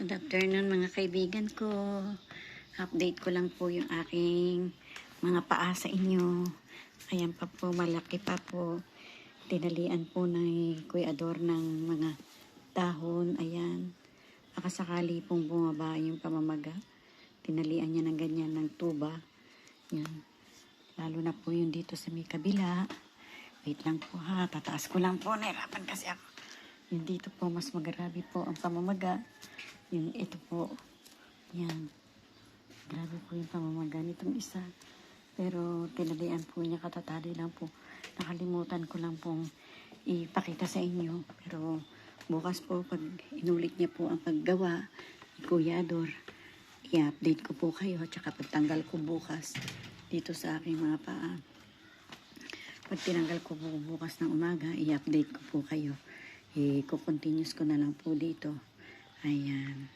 Good afternoon mga kaibigan ko. Update ko lang po yung aking mga paa sa inyo. Ayan pa po, malaki pa po. Tinalian po ng Kuya Ador ng mga dahon. Ayan. Akasakali pong bumaba yung pamamaga. Tinalian niya ng ganyan ng tuba. Yan. Lalo na po yung dito sa may kabila. Wait lang po ha. Tataas ko lang po. Nahirapan kasi ako. Yung dito po, mas magarabi po ang pamamaga. Yung ito po. Yan. Grabe po yung pamamaga nitong isa. Pero tinalian po niya katatali lang po. Nakalimutan ko lang pong ipakita sa inyo. Pero bukas po pag inulit niya po ang paggawa ni Kuya Ador, i-update ko po kayo. Tsaka pagtanggal ko bukas dito sa aking mga paa. Pag tinanggal ko po bukas ng umaga, i-update ko po kayo. I-continuous ko na lang po dito. Ayan.